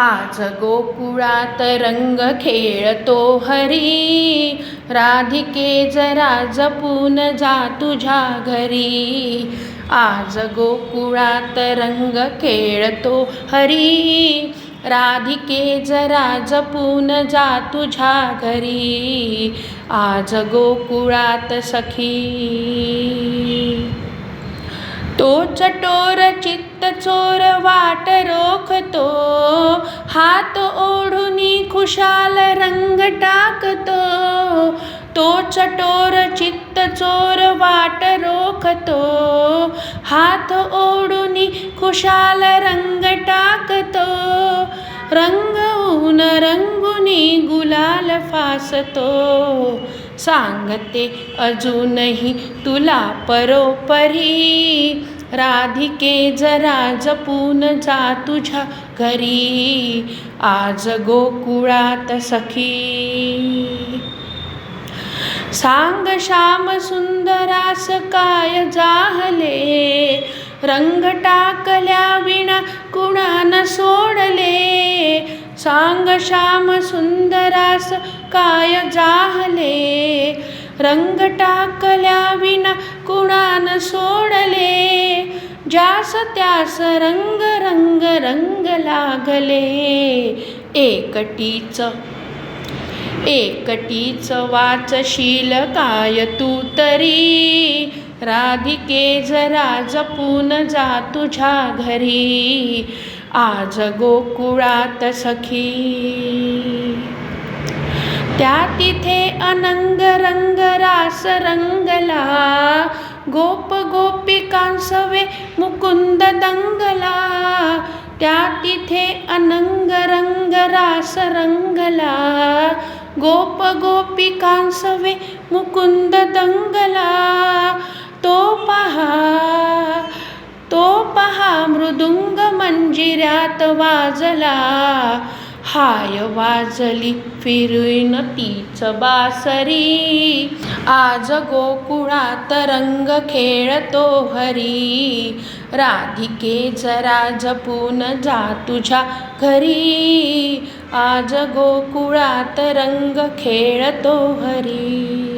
आज गोकुळात रंग खेळतो हरी. राधिके जरा जपून जा तुझ्या घरी. आज गोकुळात रंग खेळतो हरी. राधिके जरा जपून जा तुझ्या घरी. आज गोकुळात सखी. तो चटोर चित्त चोर वाट रोखतो. हात ओढुनी खुशाल रंग टाकतो. तो चटोर चित्त चोर वाट रोखतो. हात ओढुनी खुशाल रंग टाकतो. रंगवून रंगुनी गुलाल फासतो. सांगते अजूनही तुला परोपरी राधिके जरा जपून जा तुझ्या घरी. आज गोकुळात सखी. सांग श्याम सुंदरास काय जाहले? रंग टाकल्या विणा कुणान सोडले? सांग श्याम सुंदरास काय जाहले? रंग टाकल्या विना कु ज्यास त्यास रंग रंग रंग लागले. एकटीच एकटीच वाचशील काय तू तरी? राधिके जरा जपून जा तुझ्या घरी. आज गोकुळात सखी. त्या तिथे अनंग रंग रास रंगला गोप गोपिकांसवे मुकुंद दंगला त्या तिथे अनंग रंग रास रंगला. गोप गोपिकांसवे मुकुंद दंगला तो पहा तो पहा मृदुंग मंजिऱ्यात वाजला. हाय वाजली फिरून तीच बासरी. आज गोकुळात रंग खेळतो हरी. राधिके जरा जपून जा तुझ्या घरी. आज गोकुळात रंग खेळतो हरी.